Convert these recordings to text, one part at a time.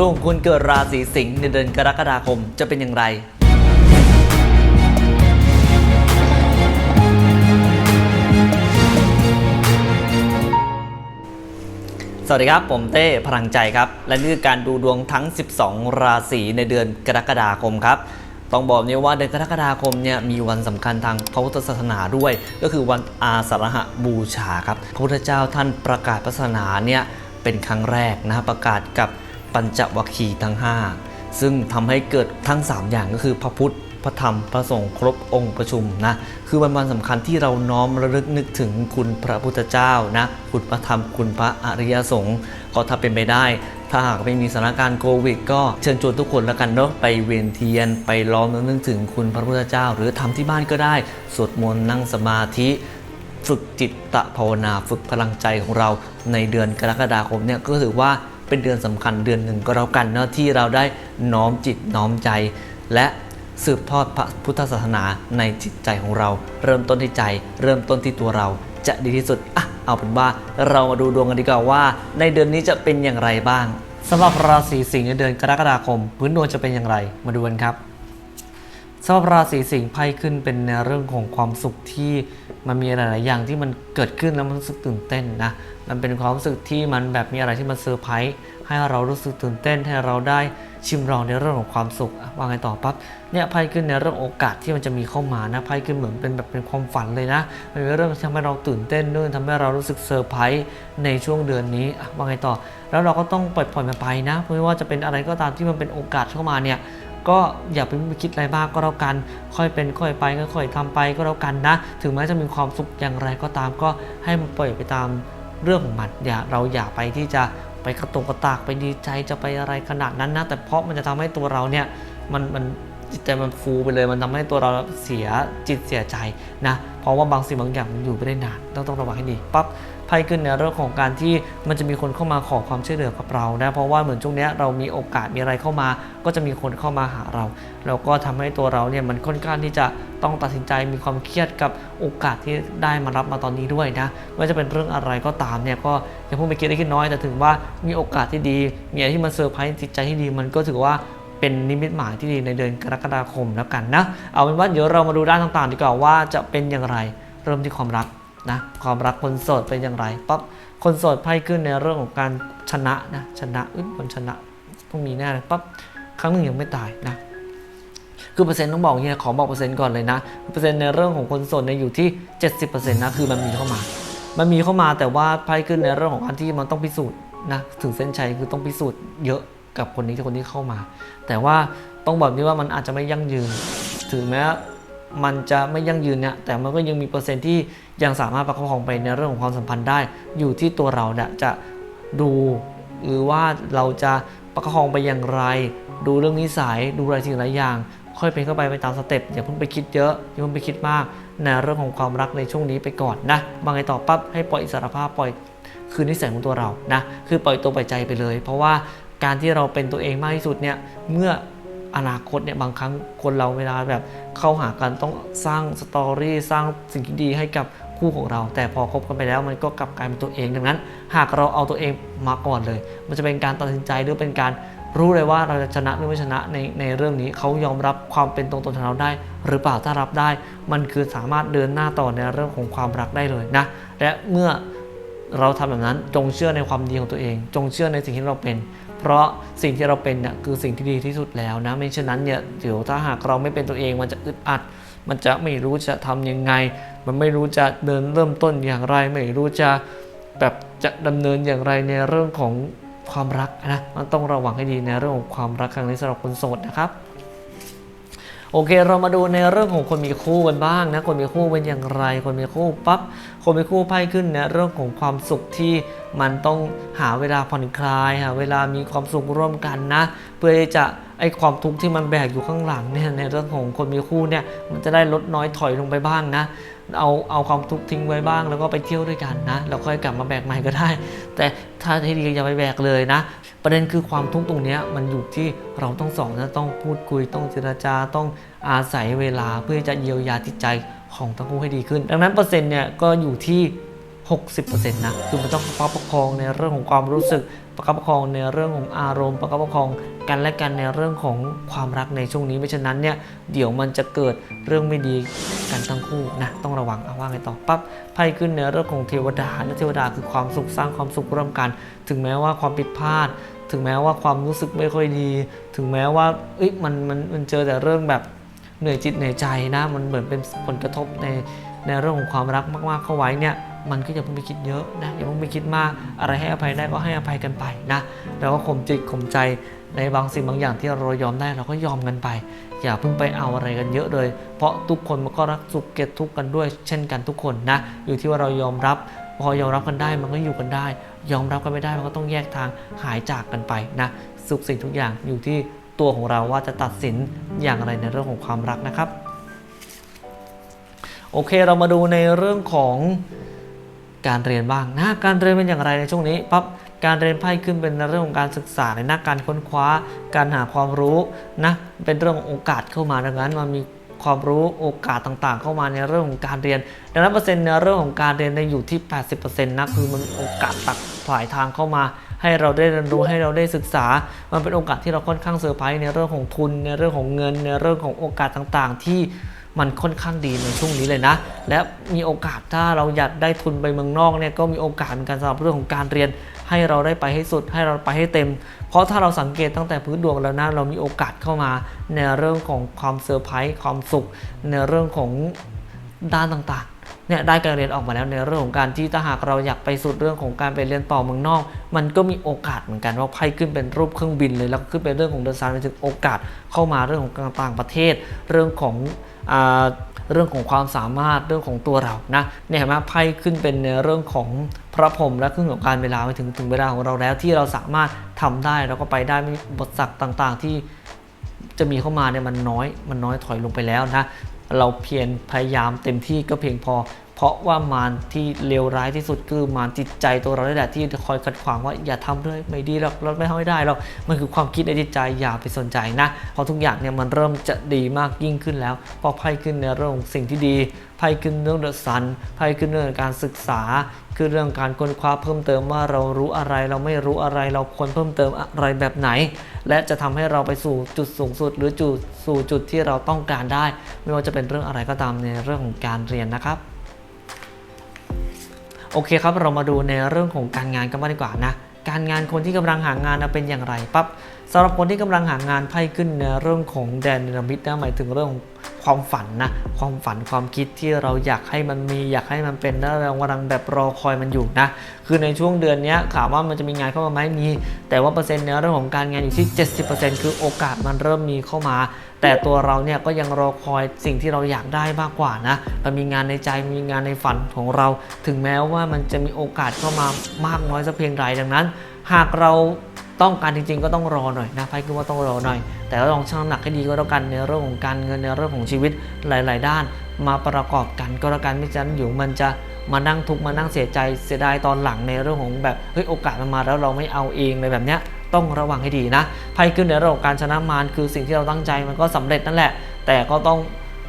ดวงของคนเกิดราศีสิงห์ในเดือนกรกฎาคมจะเป็นอย่างไร สวัสดีครับ ผมเต้พลังใจครับ และนี่คือการดูดวงทั้ง 12 ราศีในเดือนกรกฎาคมครับต้องบอกนี้ว่าเดือนกรกฎาคมเนี่ยมีวันสำคัญทางพระพุทธศาสนาด้วย ก็คือวันอาสาฬหบูชาครับ พระพุทธเจ้าท่านประกาศศาสนาเนี่ยเป็นครั้งแรกนะประกาศกับ ปัญจวัคคีย์ทั้ง 5 ซึ่งทำให้เกิดทั้ง 3 อย่างก็คือพระพุทธพระธรรมพระสงฆ์ครบองค์ประชุมนะคือวันวันสำคัญที่เราน้อมระลึกนึกถึงคุณพระพุทธเจ้านะคุณพระธรรมคุณพระอริยสงฆ์ก็ถ้าเป็นไปได้ ถ้าหากไม่มีสถานการณ์โควิด ก็เชิญชวนทุกคนแล้วกันเนาะไปเวียนเทียน ไปล้อมนึกถึงคุณพระพุทธเจ้า หรือทำที่บ้านก็ได้สวดมนต์นั่งสมาธิฝึกจิตตะภาวนาฝึกพลังใจของเราในเดือนกรกฎาคมเนี่ยก็ถือว่า เป็นเดือนสำคัญเดือนหนึ่งก็แล้วกันเนาะที่เราได้น้อมจิตน้อมใจ และสืบทอดพระพุทธศาสนาในจิตใจของเรา เริ่มต้นที่ใจ เริ่มต้นที่ตัวเราจะดีที่สุดอะเอาเป็นว่าเรามาดูดวงกันดีกว่าว่า ในเดือนนี้จะเป็นอย่างไรบ้างสำหรับราศีสิงห์ในเดือนกรกฎาคม พื้นดวงจะเป็นอย่างไรมาดูกันครับสำหรับราศีสิงห์ไพ่ขึ้นเป็นในเรื่องของความสุขที่ มันมีหลาย ๆ อย่างที่มันเกิดขึ้นแล้วมันรู้สึกตื่นเต้นนะ มันเป็นความรู้สึกที่มันแบบมีอะไรที่มันเซอร์ไพรส์ให้เรารู้สึกตื่นเต้น ให้เราได้ชิมลองในเรื่องของความสุขว่าไงต่อปั๊บเนี่ยไพ่ขึ้นในเรื่องโอกาสที่มันจะมีเข้ามานะไพ่ขึ้นเหมือนเป็นแบบเป็นความฝันเลยนะมันเป็นเรื่องที่ทำให้เราตื่นเต้นด้วยทำให้เรารู้สึกเซอร์ไพรส์ในช่วงเดือนนี้ว่าไงต่อ แล้วเราก็ต้องปล่อยปล่อยมันไปนะไม่ว่าจะเป็นอะไรก็ตามที่มันเป็นโอกาสเข้ามาเนี่ย ก็อย่าไปคิดอะไรมากก็แล้วกัน ค่อยเป็นค่อยไปค่อยๆทำไปก็แล้วกันนะ ถึงแม้จะมีความสุขอย่างไรก็ตามก็ให้มันปล่อยไปตามเรื่องของมันอย่าเราอย่าไปที่จะไปกระตุกกระตากไปดีใจจะไปอะไรขนาดนั้นนะแต่เพราะมันจะทำให้ตัวเราเนี่ยมันมันจิตใจมันฟูไปเลยมันทำให้ตัวเราเสียจิตเสียใจนะ เพราะว่าบางสิ่งบางอย่างมันอยู่ไม่ได้นานต้องต้องระวังให้ดีปั๊บ ไพ่ขึ้นในเรื่องของการที่มันจะมีคนเข้ามาขอความช่วยเหลือกับเรานะเพราะว่าเหมือนช่วงนี้เรามีโอกาสมีอะไรเข้ามา ก็จะมีคนเข้ามาหาเรา แล้วก็ทำให้ตัวเราเนี่ยมันค่อนข้างที่จะต้องตัดสินใจมีความเครียดกับโอกาสที่ได้มารับมาตอนนี้ด้วยนะไม่ว่าจะเป็นเรื่องอะไรก็ตามเนี่ยก็อย่าเพิ่งไปคิดได้คิดน้อยแต่ถึงว่ามีโอกาสที่ดี มีอะไรที่มันเซอร์ไพรส์จิตใจที่ดีมันก็ถือว่าเป็นนิมิตหมายที่ดีในเดือนกรกฎาคมแล้วกันนะ เอาเป็นว่าเดี๋ยวเรามาดูด้านต่างๆ ดีกว่าว่าจะเป็นอย่างไร เริ่มที่ความรัก นะความรักคนโสดเป็นอย่างไรปั๊บคนโสดไพ่ขึ้นในเรื่องของการชนะนะชนะอึ้งคนชนะต้องมีแน่เลยปั๊บครั้งหนึ่งยังไม่ตายนะคือเปอร์เซ็นต์ต้องบอกอย่างนี้นะขอบอกเปอร์เซ็นต์ก่อนเลยนะเปอร์เซ็นต์ในเรื่องของคนโสดเนี่ยอยู่ที่ 70%นะคือมันมีเข้ามา มันมีเข้ามาแต่ว่าไพ่ขึ้นในเรื่องของการที่มันต้องพิสูจน์นะถึงเส้นชัยคือต้องพิสูจน์เยอะกับคนนี้ที่คนที่เข้ามา แต่ว่าต้องบอกนี้ว่ามันอาจจะไม่ยั่งยืน ถึงแม้ มันจะไม่ยั่งยืนเนี่ยแต่มันก็ยังมีเปอร์เซ็นต์ที่ยังสามารถประคับประคองไปในเรื่องของความสัมพันธ์ได้ อยู่ที่ตัวเราเนี่ยจะดูหรือว่าเราจะประคับประคองไปอย่างไร ดูเรื่องนิสัยดูอะไรสิ่งหลายอย่าง ค่อยเป็นเข้าไปไปตามสเต็ปอย่าเพิ่งไปคิดเยอะอย่าเพิ่งไปคิดมากในเรื่องของความรักในช่วงนี้ไปก่อนนะบางไงต่อปั๊บให้ปล่อยอิสรภาพปล่อยคือนิสัยของตัวเรานะคือปล่อยตัวปล่อยใจไปเลย เพราะว่าการที่เราเป็นตัวเองมากที่สุดเนี่ยเมื่อ อนาคตเนี่ยบางครั้งคนเราเวลาแบบเข้าหากันต้องสร้างสตอรี่สร้างสิ่งที่ดีให้กับคู่ของเรา แต่พอคบกันไปแล้วมันก็กลับกลายเป็นตัวเองดังนั้น หากเราเอาตัวเองมาก่อนเลย มันจะเป็นการตัดสินใจหรือเป็นการรู้เลยว่าเราจะชนะหรือไม่ชนะในในเรื่องนี้เขายอมรับความเป็นตรงตนของเราได้ หรือเปล่าถ้ารับได้ มันคือสามารถเดินหน้าต่อในเรื่องของความรักได้เลยนะและเมื่อเราทำแบบนั้นจงเชื่อในความดีของตัวเอง จงเชื่อในสิ่งที่เราเป็น เพราะสิ่งที่เราเป็นเนี่ยคือสิ่งที่ดีที่สุดแล้วนะไม่เช่นนั้นเนี่ยเดี๋ยวถ้าหากเราไม่เป็นตัวเองมันจะอึดอัด มันจะไม่รู้จะทำยังไง มันไม่รู้จะเดินเริ่มต้นอย่างไร ไม่รู้จะแบบจะดำเนินอย่างไรในเรื่องของความรักนะมันต้องระวังให้ดีในเรื่องของความรักครั้งนี้สำหรับคนโสดนะครับ โอเค เรามาดูในเรื่องของคนมีคู่กันบ้างนะ คนมีคู่เป็นอย่างไร คนมีคู่ปั๊บ คนมีคู่ไพ่ขึ้นนะเรื่องของความสุขที่มันต้องหาเวลาผ่อนคลายหาเวลามีความสุขร่วมกันนะ เพื่อที่จะไอความทุกข์ที่มันแบกอยู่ข้างหลังเนี่ยในเรื่องของคนมีคู่เนี่ยมันจะได้ลดน้อยถอยลงไปบ้างนะเอาเอาความทุกข์ทิ้งไว้บ้างแล้วก็ไปเที่ยวด้วยกันนะแล้วค่อยกลับมาแบกใหม่ก็ได้ แต่ถ้าให้ดีอย่าไปแบกเลยนะ ประเด็นคือความทุกข์ตรงนี้มันอยู่ที่เราต้องสองนะต้องพูดคุยต้องเจรจาต้องอาศัยเวลาเพื่อจะเยียวยาจิตใจของทั้งคู่ให้ดีขึ้น ดังนั้นเปอร์เซ็นต์เนี่ยก็อยู่ที่ 60%นะคือมันต้องประคับประคองในเรื่องของความรู้สึกประคับประคองในเรื่องของอารมณ์ ประคับประคองกันและกันในเรื่องของความรักในช่วงนี้ไม่เช่นนั้นเนี่ยเดี๋ยวมันจะเกิดเรื่องไม่ดีกันทั้ง นะต้องระวังเอาว่าไงต่อปั๊บไพ่ขึ้นในเรื่องของเทวดาและเทวดาคือความสุขสร้างความสุขร่วมกัน ถึงแม้ว่าความผิดพลาด ถึงแม้ว่าความรู้สึกไม่ค่อยดี ถึงแม้ว่าเอ้ยมันมันมันเจอแต่เรื่องแบบเหนื่อยจิตเหนื่อยใจนะมันเหมือนเป็นผลกระทบในในเรื่องของความรักมากๆเข้าไว้เนี่ย มันก็อย่าเพิ่งไปคิดเยอะนะอย่าเพิ่งไปคิดมากอะไรให้อภัยได้ก็ให้อภัยกันไปนะแล้วก็ข่มจิตข่มใจในบางสิ่งบางอย่างที่เรายอมได้เราก็ยอมกันไป อย่าเพิ่งไปเอาอะไรกันเยอะเลย เพราะทุกคนมันก็รักสุขเกลียดทุกข์กันด้วย เช่นกันทุกคนนะอยู่ที่ว่าเรายอมรับพอยอมรับกันได้มันก็อยู่กันได้ ยอมรับกันไม่ได้มันก็ต้องแยกทางหายจากกันไปนะสุขสิ่งทุกอย่างอยู่ที่ตัวของเราว่าจะตัดสินอย่างไรในเรื่องของความรักนะครับ โอเคเรามาดูในเรื่องของ การเรียนบ้างนะการเรียนเป็นอย่างไรในช่วงนี้ปั๊บการเรียนไพ่ขึ้นเป็นเรื่องของการศึกษาในหน้าการค้นคว้า การหาความรู้นะเป็นเรื่องของโอกาสเข้ามาดังนั้นมันมีความรู้โอกาสต่างๆ เข้ามาในเรื่องของการเรียน ดังนั้นเปอร์เซ็นต์ในเรื่องของการเรียนในอยู่ที่ 80%นะคือมันโอกาสตักผลายทางเข้ามา ให้เราได้เรียนรู้ให้เราได้ศึกษา มันเป็นโอกาสที่เราค่อนข้างเซอร์ไพรส์ในเรื่องของทุนในเรื่องของเงินในเรื่องของโอกาสต่างๆ ที่ มันค่อนข้างดีในช่วงนี้เลยนะ และมีโอกาสถ้าเราอยากได้ทุนไปเมืองนอกเนี่ยก็มีโอกาสเหมือนกันสำหรับเรื่องของการเรียน ให้เราได้ไปให้สุด ให้เราไปให้เต็ม เพราะถ้าเราสังเกตตั้งแต่พื้นดวงแล้วนะเรามีโอกาสเข้ามาในเรื่องของความเซอร์ไพรส์ความสุข ในเรื่องของด้านต่างๆ เนี่ยได้การเรียนออกมาแล้วในเรื่องของการที่ถ้าหากเราอยากไปสุดเรื่องของการไปเรียนต่อเมืองนอก มันก็มีโอกาสเหมือนกันว่าไพ่ขึ้นเป็นรูปเครื่องบินเลยแล้วก็ขึ้นเป็นเรื่องของเดินสายไปถึงโอกาสเข้ามาเรื่องของต่างประเทศ เรื่องของ เรื่องของความสามารถเรื่องของตัวเรานะเนี่ยเห็นไหมไพ่ขึ้นเป็นเรื่องของพระพรหมและขึ้นของการเวลาไปถึงถึงเวลาของเราแล้วที่เราสามารถทำได้แล้วก็ไปได้ไม่บทสักต่างๆ ที่จะมีเข้ามาเนี่ยมันน้อยมันน้อยถอยลงไปแล้วนะเราเพียรพยายามเต็มที่ก็เพียงพอ เพราะว่ามารที่เลวร้ายที่สุดคือมารจิตใจตัวเราได้แหละที่คอยขัดขวางว่าอย่าทำเลยไม่ดีหรอกเราไม่ทำไม่ได้หรอกมันคือความคิดในจิตใจอย่าไปสนใจนะเพราะทุกอย่างเนี่ยมันเริ่มจะดีมากยิ่งขึ้นแล้วพอไพ่ขึ้นในเรื่องสิ่งที่ดีไพ่ขึ้นเรื่องเดอะซันไพ่ขึ้นเรื่องการศึกษาคือเรื่องการค้นคว้าเพิ่มเติมว่าเรารู้อะไรเราไม่รู้อะไรเราควรเพิ่มเติมอะไรแบบไหน และจะทำให้เราไปสู่จุดสูงสุด หรือจุดสู่จุดที่เราต้องการได้ ไม่ว่าจะเป็นเรื่องอะไรก็ตามในเรื่องของการเรียนนะครับ โอเคครับเรามาดูในเรื่องของการงานกันบ้างดีกว่านะการงานคนที่กำลังหางานเป็นอย่างไรปั๊บ สำหรับคนที่กำลังหางานไพ่ขึ้นในเรื่องของแดนนรมิตนะหมายถึงเรื่องของความฝันนะความฝันความคิดที่เราอยากให้มันมีอยากให้มันเป็นแล้วเรากำลังแบบรอคอยมันอยู่นะคือในช่วงเดือนนี้ถามว่ามันจะมีงานเข้ามาไหมมี แต่ว่าเปอร์เซ็นต์ในเรื่องของการงานอยู่ที่ 70%คือโอกาสมันเริ่มมีเข้ามา แต่ตัวเราเนี่ยก็ยังรอคอยสิ่งที่เราอยากได้มากกว่านะเรามีงานในใจมีงานในฝันของเรา ถึงแม้ว่ามันจะมีโอกาสเข้ามามากน้อยสักเพียงไรดังนั้น หากเรา ต้องการจริง ๆ ก็ต้องรอหน่อยนะไพ่คือว่าต้องรอหน่อย แต่ก็ลองชั่งน้ำหนักให้ดีก็แล้วกันในเรื่องของการเงินในเรื่องของชีวิตหลาย ๆ ด้าน มาประกอบกันก็แล้วกันไม่ฉะนั้นอยู่มันจะมานั่งทุกข์มานั่งเสียใจเสียดายตอนหลังในเรื่องของแบบเฮ้ยโอกาสมันมาแล้วเราไม่เอาเองเลยแบบเนี้ยต้องระวังให้ดีนะไพ่ขึ้นในเรื่องของการชนะมารคือสิ่งที่เราตั้งใจมันก็สำเร็จนั่นแหละ แต่ก็ต้อง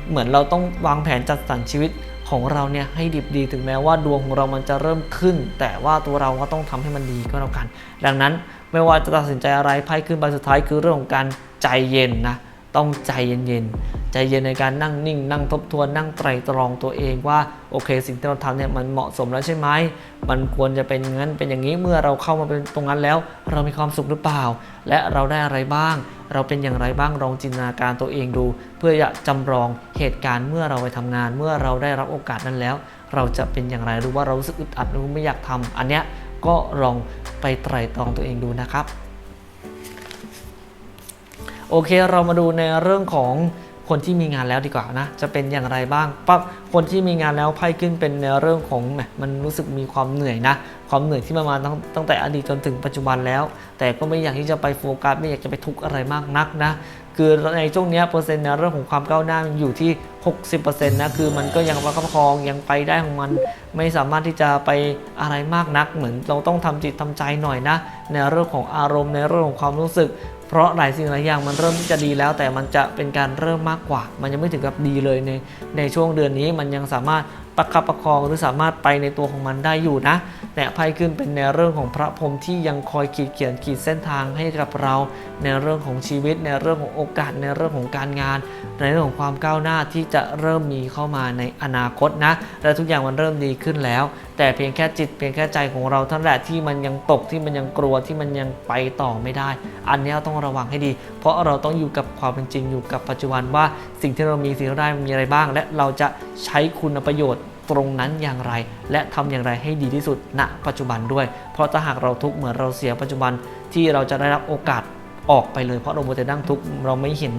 เหมือนเราต้องวางแผนจัดสรรชีวิตของเราเนี่ยให้ดิบดีถึงแม้ว่าดวงของเรามันจะเริ่มขึ้น แต่ว่าตัวเราก็ต้องทำให้มันดีก็แล้วกัน ดังนั้น ไม่ว่าจะตัดสินใจอะไรไพ่ขึ้นใบสุดท้ายคือเรื่องของการใจเย็นนะต้องใจเย็นๆใจเย็นในการนั่งนิ่ง นั่งทบทวนนั่งไตรตรองตัวเองว่าโอเค สิ่งที่เราทำเนี่ยมันเหมาะสมแล้วใช่ไหมมันควรจะเป็นอย่างนั้นเป็นอย่างนี้เมื่อเราเข้ามาเป็นตรงนั้นแล้ว เรามีความสุขหรือเปล่า และเราได้อะไรบ้าง เราเป็นอย่างไรบ้างลองจินตนาการตัวเองดู เพื่อจะจำลองเหตุการณ์เมื่อเราไปทำงาน เมื่อเราได้รับโอกาสนั้นแล้ว เราจะเป็นอย่างไรหรือว่าเรารู้สึกอึดอัดหรือไม่อยากทำอันเนี้ย ก็ลองไปไตร่ตรองตัวเองดูนะครับ โอเคเรามาดูในเรื่องของคนที่มีงานแล้วดีกว่านะ จะเป็นอย่างไรบ้างปั๊บคนที่มีงานแล้วไพ่ขึ้นเป็นในเรื่องของแหมมันรู้สึกมีความเหนื่อยนะ ความเหนื่อยที่มันมาตั้งตั้งแต่อดีตจนถึงปัจจุบันแล้ว แต่ก็ไม่อยากที่จะไปโฟกัสไม่อยากจะไปทุกข์อะไรมากนักนะ คือในช่วงนี้เปอร์เซ็นต์ในเรื่องของความก้าวหน้ามันอยู่ที่ 60%นะคือมันก็ยังประคับประคองยังไปได้ของมัน ไม่สามารถที่จะไปอะไรมากนัก เหมือนเราต้องทำจิตทำใจหน่อยนะ ในเรื่องของอารมณ์ในเรื่องของความรู้สึก เพราะหลายสิ่งหลายอย่างมันเริ่มที่จะดีแล้ว แต่มันจะเป็นการเริ่มมากกว่า มันยังไม่ถึงกับดีเลยในในช่วงเดือนนี้มันยังสามารถ ประคับประคองหรือสามารถไปในตัวของมันได้อยู่นะแต่ไพ่ขึ้นเป็นในเรื่องของพระพรหมที่ยังคอยขีดเขียนขีดเส้นทางให้กับเราในเรื่องของชีวิต ในเรื่องของโอกาส ในเรื่องของการงาน ในเรื่องของความก้าวหน้าที่จะเริ่มมีเข้ามาในอนาคตนะ และทุกอย่างมันเริ่มดีขึ้นแล้ว แต่เพียงแค่จิตเพียงแค่ใจของเราท่านแหละที่มันยังตกที่มันยังกลัวที่มันยังไปต่อไม่ได้ อันนี้ต้องระวังให้ดี เพราะเราต้องอยู่กับความเป็นจริงอยู่กับปัจจุบันว่าสิ่งที่เรามีสิ่งที่เราได้มีอะไรบ้าง และเราจะใช้คุณประโยชน์ตรงนั้นอย่างไร และทำอย่างไรให้ดีที่สุดณปัจจุบันด้วย เพราะถ้าหากเราทุกข์เหมือนเราเสียปัจจุบันที่เราจะได้รับโอกาสออกไปเลย เพราะเราโมวแต่นั่งทุกข์เราไม่เห็น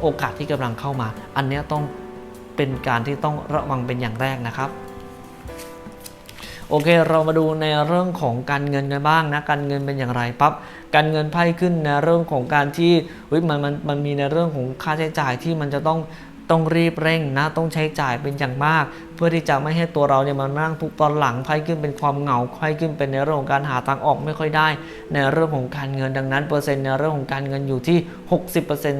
โอกาสที่กำลังเข้ามา อันนี้ต้องเป็นการที่ต้องระวังเป็นอย่างแรกนะครับ โอเค เรามาดูในเรื่องของการเงินกันบ้างนะ การเงินเป็นอย่างไรปั๊บ การเงินไพ่ขึ้นในเรื่องของการที่มันมันมันมีในเรื่องของค่าใช้จ่ายที่มันจะต้องต้องรีบเร่งนะต้องใช้จ่ายเป็นอย่างมาก เพื่อที่จะไม่ให้ตัวเราเนี่ยมานั่งทุกตอนหลังไพ่ขึ้นเป็นความเหงาไพ่ขึ้นเป็นในเรื่องของการหาทางออกไม่ค่อยได้ ในเรื่องของการเงินดังนั้นเปอร์เซ็นต์ในเรื่องของการเงินอยู่ที่ 60%น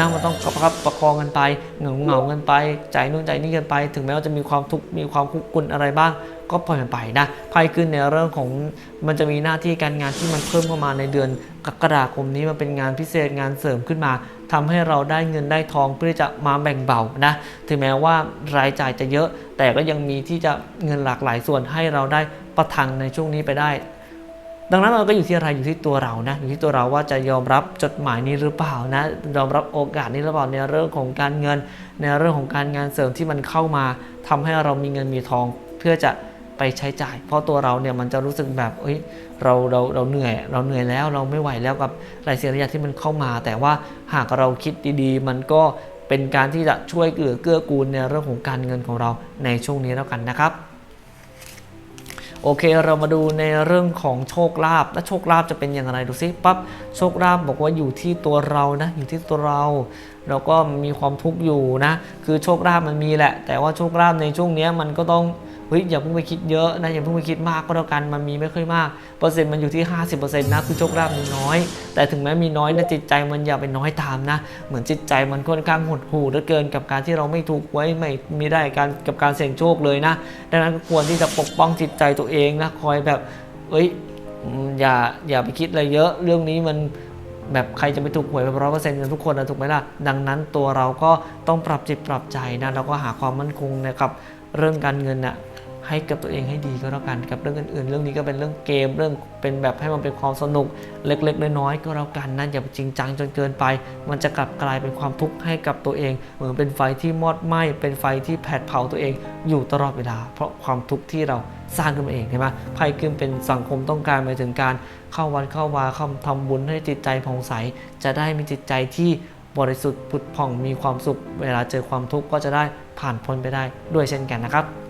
ะมันต้องประคับประคองกันไปเหงาเหงากันไปใจายนู่นใจายนี่กันไป ถึงแม้ว่าจะมีความทุกข์มีความคุกกุ่นอะไรบ้าง ก็ปล่อยมันไปนะไพ่ขึ้นในเรื่องของมันจะมีหน้าที่การงานที่มันเพิ่มเข้ามาในเดือนกรกฎาคมนี้มันเป็นงานพิเศษงานเสริมขึ้นมาทำให้เราได้เงินได้ทองเพื่อจะมาแบ่งเบานะถึงแม้ว่ารายจ่ายจะเยอะ แต่ก็ยังมีที่จะเงินหลากหลายส่วนให้เราได้ประทังในช่วงนี้ไปได้ ดังนั้นมันก็อยู่ที่อะไรอยู่ที่ตัวเรานะอยู่ที่ตัวเราว่าจะยอมรับจดหมายนี้หรือเปล่านะยอมรับโอกาสนี้หรือเปล่าในเรื่องของการเงิน ในเรื่องของการงานเสริมที่มันเข้ามาทำให้เรามีเงินมีทองเพื่อจะ ไปใช้จ่าย เพราะตัวเราเนี่ยมันจะรู้สึกแบบเอ้ยเราเราเราเหนื่อย เราเหนื่อยแล้วเราไม่ไหวแล้วกับหลายเสิ่งหลายที่มันเข้ามา แต่ว่าหากเราคิดดีๆ มันก็เป็นการที่จะช่วยเกื้อเกื้อกูลในเรื่องของการเงินของเราในช่วงนี้แล้วกันนะครับโอเค เรามาดูในเรื่องของโชคลาภและโชคลาภจะเป็นอย่างไรดูซิปั๊บโชคลาภบอกว่าอยู่ที่ตัวเรานะอยู่ที่ตัวเรา เราก็มีความทุกข์อยู่นะ คือโชคลาภมันมีแหละ แต่ว่าโชคลาภในช่วงนี้มันก็ต้อง เฮ้ยอย่าเพิ่งไปคิดเยอะนะอย่าเพิ่งไปคิดมากก็แล้วกันมันมีไม่ค่อยมากเปอร์เซ็นต์มันอยู่ที่ 50%นะคือโชคลาภมีน้อย แต่ถึงแม้มีน้อยนะจิตใจมันอย่าไปน้อยตามนะ เหมือนจิตใจมันค่อนข้างหดหู่เหลือเกินกับการที่เราไม่ถูกไว้ไม่มีได้การกับการเสี่ยงโชคเลยนะ ดังนั้นควรที่จะปกป้องจิตใจตัวเองนะคอยแบบเอ้ยอย่าอย่าไปคิดอะไรเยอะเรื่องนี้มันแบบใครจะไปถูกหวยแบบร้อยเปอร์เซ็นต์กันทุกคนนะถูกไหมล่ะ ดังนั้นตัวเราก็ต้องปรับจิตปรับใจนะแล้วก็หาความมั่นคงนะครับเรื่องการเงินน่ะ ให้กับตัวเองให้ดีก็แล้วกันกับเรื่องอื่นๆ เรื่องนี้ก็เป็นเรื่องเกมเรื่องเป็นแบบให้มันเป็นความสนุกเล็กๆน้อยๆก็แล้วกันนะอย่าไปจริงจังจนเกินไป มันจะกลับกลายเป็นความทุกข์ให้กับตัวเอง เหมือนเป็นไฟที่มอดไหม้เป็นไฟที่แผดเผาตัวเองอยู่ตลอดเวลา เพราะความทุกข์ที่เราสร้างขึ้นมาเองใช่ไหมไพ่ขึ้นเป็นสังคมต้องการหมายถึงการเข้าวัดเข้าวาเข้าทำบุญให้จิตใจผ่องใส จะได้มีจิตใจที่บริสุทธิ์ผุดผ่องมีความสุข เวลาเจอความทุกข์ก็จะได้ผ่านพ้นไปได้ด้วยเช่นกันนะครับ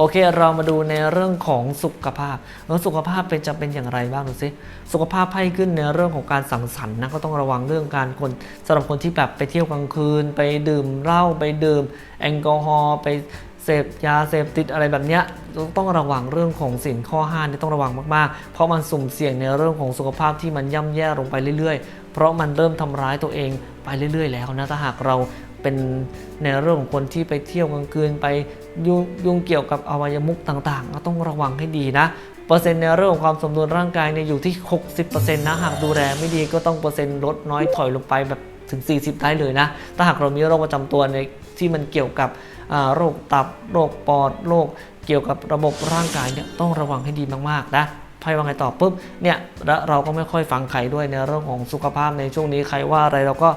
โอเค เรามาดูในเรื่องของสุขภาพแล้วสุขภาพเป็นจะเป็นอย่างไรบ้างดูสิสุขภาพไพ่ขึ้นในเรื่องของการสังสรรค์นะก็ต้องระวังเรื่องการคนสำหรับคนที่แบบไปเที่ยวกลางคืน ไปดื่มเหล้าไปดื่ม แอลกอฮอล์ไปเสพยาเสพติดอะไรแบบเนี้ยต้องระวังเรื่องของสินข้อห้านี่ต้องระวังมากๆ เพราะมันสุ่มเสี่ยงในเรื่องของสุขภาพที่มันย่ำแย่ลงไปเรื่อยๆ เพราะมันเริ่มทำร้ายตัวเองไปเรื่อย ๆ แล้วนะถ้าหากเรา เป็นในเรื่องของคนที่ไปเที่ยวกลางคืนไปยุ่งยุ่งเกี่ยวกับอวัยมุขต่างๆ ก็ต้องระวังให้ดีนะ เปอร์เซ็นต์ในเรื่องของความสมดุลร่างกายเนี่ยอยู่ที่ 60%นะหากดูแลไม่ดีก็ต้องเปอร์เซ็นต์ลดน้อยถอยลงไปแบบถึง 40 ได้เลยนะ ถ้าหากเรามีโรคประจำตัวในที่มันเกี่ยวกับโรคตับโรคปอดโรคเกี่ยวกับระบบร่างกายเนี่ยต้องระวังให้ดีมากๆนะไพ่ว่าไงต่อปุ๊บเนี่ยแล้วเราก็ไม่ค่อยฟังใครด้วยในเรื่องของสุขภาพในช่วงนี้ใครว่าอะไรเราก็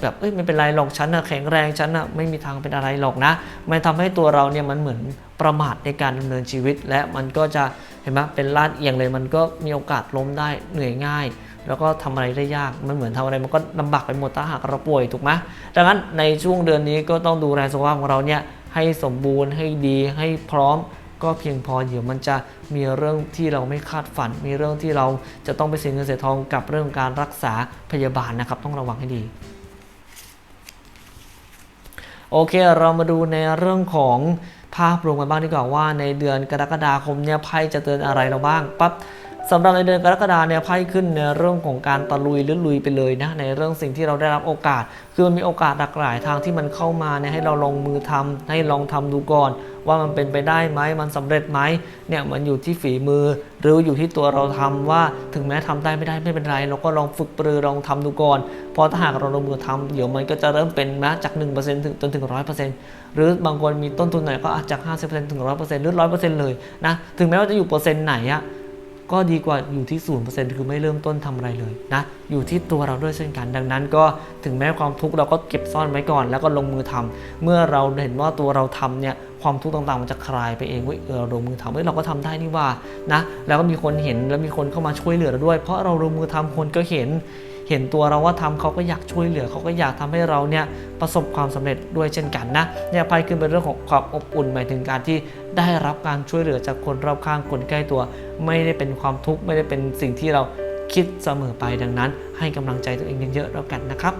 แบบเอ้ยไม่เป็นไรหรอกฉันนะแข็งแรงฉันนะไม่มีทางเป็นอะไรหรอกนะ มันทำให้ตัวเราเนี่ยมันเหมือนประมาทในการดำเนินชีวิต และมันก็จะเห็นไหมเป็นลาดเอียงเลยมันก็มีโอกาสล้มได้เหนื่อยง่าย แล้วก็ทำอะไรได้ยากมันเหมือนทำอะไรมันก็ลำบากไปหมดถ้าหากเราป่วยถูกไหมดังนั้นในช่วงเดือนนี้ก็ต้องดูแลสุขภาพของเราเนี่ยให้สมบูรณ์ให้ดีให้พร้อมก็เพียงพอเดี๋ยวมันจะมีเรื่องที่เราไม่คาดฝัน มีเรื่องที่เราจะต้องไปเสียเงินเสียทองกับเรื่องการรักษาพยาบาลนะครับ ต้องระวังให้ดี โอเค เรามาดูในเรื่องของภาพรวมกันบ้างดีกว่าว่าในเดือนกรกฎาคมเนี่ยไพ่จะเตือนอะไรเราบ้างปั๊บ สำหรับในเดือนกรกฎาเนี่ยไพ่ขึ้นในเรื่องของการตะลุยหรือลุยไปเลยนะในเรื่องสิ่งที่เราได้รับโอกาส คือมันมีโอกาสหลากหลายทางที่มันเข้ามาเนี่ยให้เราลองมือทำให้ลองทำดูก่อน ว่ามันเป็นไปได้ไหมมันสำเร็จไหมเนี่ยมันอยู่ที่ฝีมือ หรืออยู่ที่ตัวเราทำว่าถึงแม้ทำได้ไม่ได้ไม่เป็นไร เราก็ลองฝึกปรือลองทำดูก่อนเพราะถ้าหากเราลงมือทำเดี๋ยวมันก็จะเริ่มเป็นนะจาก 1%ถึงจนถึง 100%หรือบางคนมีต้นทุนหน่อยก็อาจจาก 50%ถึง 100%หรือ 100%เลยนะถึงแม้ว่าจะอยู่เปอร์เซ็นต์ไหนอะ ก็ดีกว่าอยู่ที่ 0%คือไม่เริ่มต้นทำอะไรเลยนะอยู่ที่ตัวเราด้วยเช่นกัน ดังนั้นก็ถึงแม้ความทุกข์เราก็เก็บซ่อนไว้ก่อน แล้วก็ลงมือทำเมื่อเราเห็นว่าตัวเราทำเนี่ยความทุกข์ต่างๆมันจะคลายไปเองเว้ยเออเราลงมือทำเฮ้ยเราก็ทำได้นี่ว่านะแล้วก็มีคนเห็นแล้วมีคนเข้ามาช่วยเหลือเราด้วย เพราะเราลงมือทำคนก็เห็น เห็นตัวเราว่าทำเขาก็อยากช่วยเหลือเขาก็อยากทำให้เราเนี่ยประสบความสำเร็จด้วยเช่นกันนะเนี่ยภัยคือเป็นเรื่องของความอบอุ่นหมายถึงการที่ได้รับการช่วยเหลือจากคนรอบข้างคนใกล้ตัว ไม่ได้เป็นความทุกข์ไม่ได้เป็นสิ่งที่เราคิดเสมอไปดังนั้น ให้กำลังใจตัวเองเยอะๆแล้วกันนะครับ